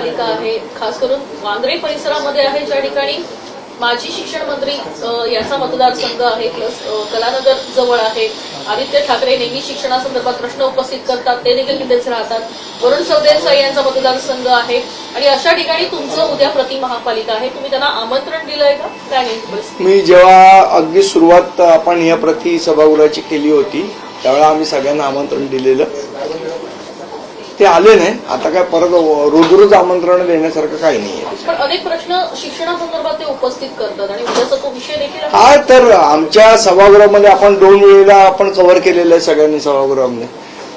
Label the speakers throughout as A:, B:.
A: महापालिका आहे खास करून वांद्रे परिसरामध्ये आहे ज्या ठिकाणी माजी शिक्षण मंत्री याचा मतदारसंघ आहे प्लस कलानगर जवळ आहे. आदित्य ठाकरे नेहमी शिक्षणासंदर्भात प्रश्न उपस्थित करतात ते देखील तिथेच राहतात. वरुण सरदेसाई यांचा मतदारसंघ आहे. आणि अशा ठिकाणी तुमचं उद्या प्रति महापालिका आहे. तुम्ही त्यांना आमंत्रण दिलंय का? काय
B: मी जेव्हा अगदी सुरुवात आपण या प्रति सभागृहाची केली होती त्यावेळेला आम्ही सगळ्यांना आमंत्रण दिलेलं. ते आले नाही. आता काय परत रोज रोज आमंत्रण देण्यासारखं काही नाही
A: अनेक प्रश्न शिक्षणासंदर्भात ते उपस्थित करतात आणि विषय देखील
B: हा तर आमच्या सभागृहामध्ये आपण दोन वेळेला आपण कव्हर केलेलं आहे सगळ्यांनी सभागृहामध्ये.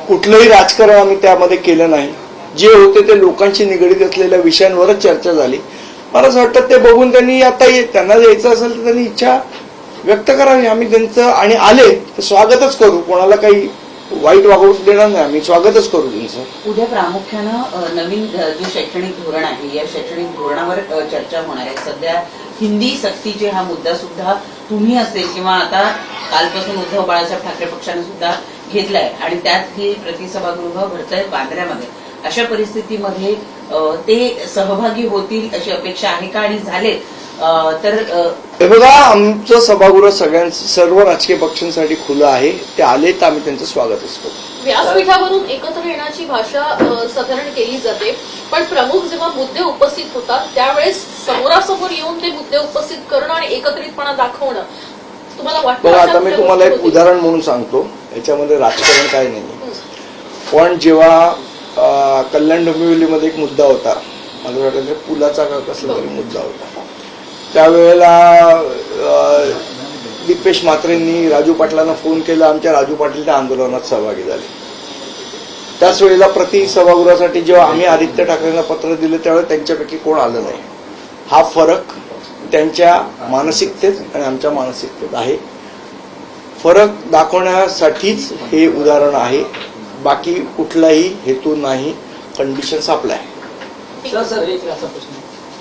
B: कुठलंही राजकारण आम्ही त्यामध्ये केलं नाही. जे होते ते लोकांशी निगडीत असलेल्या विषयांवरच चर्चा झाली. मला असं वाटतं ते बघून त्यांनी आता त्यांना यायचं असेल तर त्यांनी इच्छा व्यक्त करावी. आम्ही त्यांचं आणि आले तर स्वागतच करू. कोणाला काही वाईट वागवून देणार नाही. आम्ही स्वागतच करू तुमचं.
C: उद्या प्रामुख्यानं नवीन जे शैक्षणिक धोरण आहे या शैक्षणिक धोरणावर चर्चा होणार आहे. सध्या हिंदी सक्तीचे हा मुद्दा सुद्धा तुम्ही असेल किंवा आता कालपासून उद्धव बाळासाहेब ठाकरे पक्षाने सुद्धा घेतलाय आणि त्यात ही प्रतिसभागृह भरतय बांद्र्यामध्ये. अशा परिस्थितीमध्ये ते सहभागी होतील अशी अपेक्षा आहे का? आणि झाले तर अ,
B: हे बघा आमचं सभागृह सगळ्यांचं सर्व राजकीय पक्षांसाठी खुलं आहे. ते आले तर आम्ही त्यांचं स्वागतच करू.
A: व्यासपीठावरून एकत्र येण्याची भाषा साधारण केली जाते. पण प्रमुख जेव्हा मुद्दे उपस्थित होतात त्यावेळेस समोरासमोर येऊन ते मुद्दे उपस्थित करणं आणि एकत्रितपणा दाखवणं तुम्हाला वाटतं
B: बघा आता मी तुम्हाला एक? उदाहरण म्हणून सांगतो. याच्यामध्ये राजकारण काय नाही.
A: हं.
B: पण जेव्हा अं, कल्याण डोंबिवलीमध्ये एक मुद्दा होता मला वाटतं ते पुलाचा का कसला तरी मुद्दा होता. त्यावेळेला दीपेश म्हात्रेंनी राजू पाटलांना फोन केला. आमच्या राजू पाटील त्या आंदोलनात सहभागी झाले. त्याच वेळेला प्रति सभागृहासाठी जेव्हा आम्ही आदित्य ठाकरेंना पत्र दिलं त्यावेळेला त्यांच्यापैकी कोण आलं नाही. हा फरक त्यांच्या मानसिकतेत आणि आमच्या मानसिकतेत आहे. फरक दाखवण्यासाठीच हे उदाहरण आहे. बाकी कुठलाही हेतू नाही. कंडिशन्स आपल्या आहे.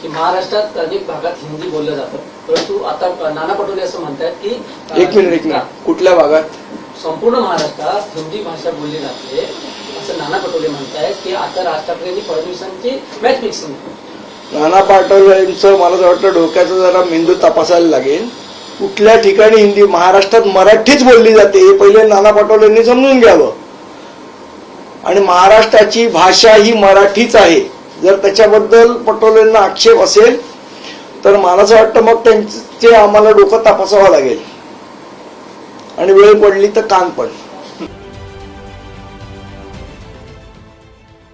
D: की महाराष्ट्रात अनेक भागात हिंदी बोललं जातं. परंतु आता नाना पटोले असं म्हणतात की
B: एक मिनिट एक मिनिट. कुठल्या भागात?
D: संपूर्ण महाराष्ट्रात हिंदी भाषा बोलली जाते असं नाना पटोले म्हणतायत की आता राज ठाकरेंनी फडणवीसांची मॅच फिक्सिंग
B: नाना पाटोलेंचं मला असं वाटतं डोक्याचा जरा मेंदू तपासायला लागेल. कुठल्या ठिकाणी हिंदी महाराष्ट्रात मराठीच बोलली जाते हे पहिले नाना पाटोलेंनी समजून घ्यावं. आणि महाराष्ट्राची भाषा ही मराठीच आहे. जर त्याच्याबद्दल पटोलेंना आक्षेप असेल तर मला असं वाटतं मग त्यांचे आम्हाला डोकं तपासावं लागेल. आणि वेळ पडली तर कान पण.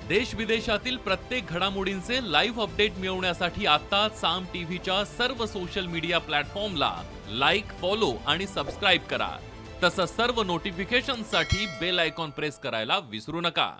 E: देश विदेशातील प्रत्येक घडामोडींचे लाईव्ह अपडेट मिळवण्यासाठी आता साम टीव्हीच्या सर्व सोशल मीडिया प्लॅटफॉर्मला लाईक फॉलो आणि सबस्क्राईब करा. तसंच सर्व नोटिफिकेशनसाठी बेल आयकॉन प्रेस करायला विसरू नका.